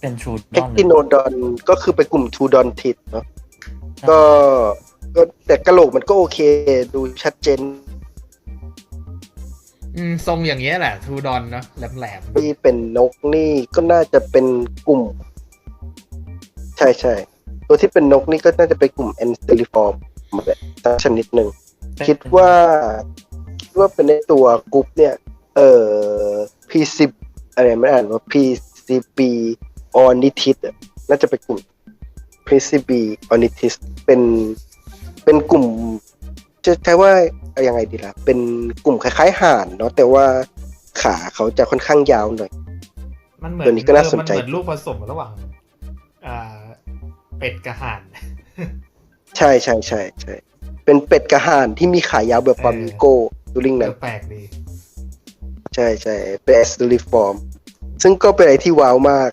เป็นชูดเทคติโนดอนก็คือเป็นกลุ่มทูดอนทิดเนาะก็ก็แต่กระโหลกมันก็โอเค ดูชัดเจน อืม ทรงอย่างเงี้ยแหละ ทูดอนเนาะแหลมที่เป็นนกนี่ก็น่าจะเป็นกลุ่ม ใช่ใช่ตัวที่เป็นนกนี่ก็น่าจะเป็นกลุ่มแอนสเตลิฟอร์มแบบสักชนิดหนึ่ง คิดว่าคิดว่าเป็นในตัวกรุ๊ปเนี่ย เอ่อ P10 อะไรไม่อ่านว่า PCB ornithis อะน่าจะเป็นกลุ่ม PCB ornithis เป็นเป็นกลุ่ม จะใช้ว่าเอายังไงดีล่ะ เป็นกลุ่มคล้ายๆห่านเนาะแต่ว่าขาเขาจะค่อนข้างยาวหน่อยๆมันเหมือนตัวนี้ก็น่าสนใจเออมัเหมือนลูกผสมระหว่างอ่าเป็ดกับห่านใช่ใช่ใช่ใช่เป็นเป็ดกระห่านที่มีขายาวแบบฟามิงโกดูลิงเอนั้นอแปลกดีใช่ใช่เป็นแอสติลิฟอร์มซึ่งก็เป็นอะไรที่ว้าวมาก